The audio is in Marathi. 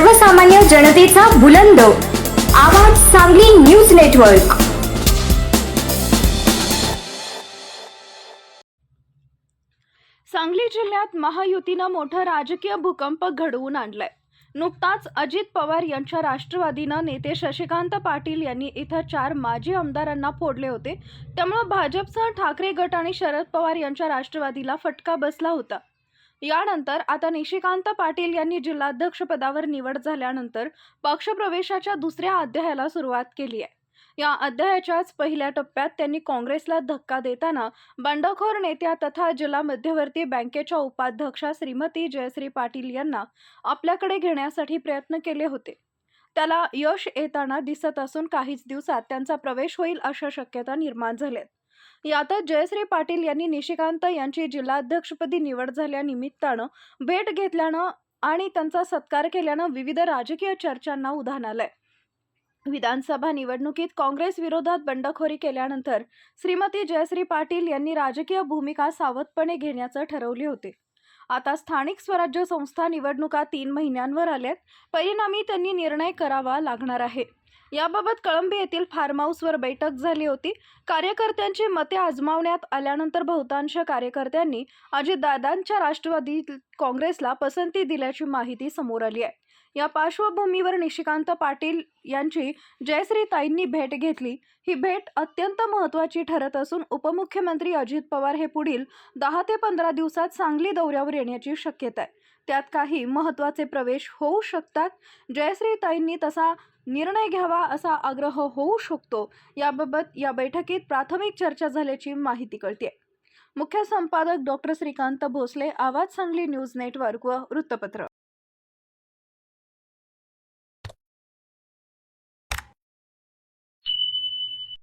सर्वसामान्य जनतेचा बुलंद. आवाज सांगली न्यूज नेटवर्क. सांगली जिल्ह्यात महायुतीनं मोठा राजकीय भूकंप घडवून आणलाय. नुकताच अजित पवार यांच्या राष्ट्रवादीनं नेते शशिकांत पाटील यांनी इथं चार माजी आमदारांना फोडले होते. त्यामुळे भाजपसह ठाकरे गट आणि शरद पवार यांच्या राष्ट्रवादीला फटका बसला होता. यानंतर आता निशिकांत पाटील यांनी जिल्हाध्यक्षपदावर निवड झाल्यानंतर पक्षप्रवेशाच्या दुसऱ्या अध्यायाला सुरुवात केली आहे. या अध्यायाच्याच पहिल्या टप्प्यात त्यांनी काँग्रेसला धक्का देताना बंडखोर नेत्या तथा जिल्हा मध्यवर्ती बँकेच्या उपाध्यक्षा श्रीमती जयश्री पाटील यांना आपल्याकडे घेण्यासाठी प्रयत्न केले होते. त्याला यश येताना दिसत असून काहीच दिवसात त्यांचा प्रवेश होईल अशा शक्यता निर्माण झाल्यात. यातच जयश्री पाटील यांनी निशिकांत यांची जिल्हाध्यक्षपदी निवड झाल्यानिमित्तानं भेट घेतल्यानं आणि त्यांचा सत्कार केल्यानं विविध राजकीय चर्चांना उधाण आलंय. विधानसभा निवडणुकीत काँग्रेस विरोधात बंडखोरी केल्यानंतर श्रीमती जयश्री पाटील यांनी राजकीय भूमिका सावधपणे घेण्याचं ठरवले होते. आता स्थानिक स्वराज्य संस्था निवडणुका तीन महिन्यांवर आल्यात. परिणामी त्यांनी निर्णय करावा लागणार आहे. याबाबत कळंबी येथील फार्म हाऊसवर बैठक झाली होती. कार्यकर्त्यांची मते आजमावण्यात आल्यानंतर बहुतांश कार्यकर्त्यांनी अजितदादांच्या राष्ट्रवादी काँग्रेसला पसंती दिल्याची माहिती समोर आली आहे. या पार्श्वभूमीवर निशिकांत पाटील यांची जयश्रीताईंनी भेट घेतली. ही भेट अत्यंत महत्त्वाची ठरत असून उपमुख्यमंत्री अजित पवार हे पुढील दहा ते पंधरा दिवसात सांगली दौऱ्यावर येण्याची शक्यता आहे. त्यात काही महत्त्वाचे प्रवेश होऊ शकतात. जयश्रीताईंनी तसा निर्णय घ्यावा असा आग्रह होऊ शकतो. याबाबत या बैठकीत प्राथमिक चर्चा झाल्याची माहिती कळते मुख्य संपादक डॉक्टर श्रीकांत भोसले आवाज सांगली न्यूज नेटवर्क व वृत्तपत्र.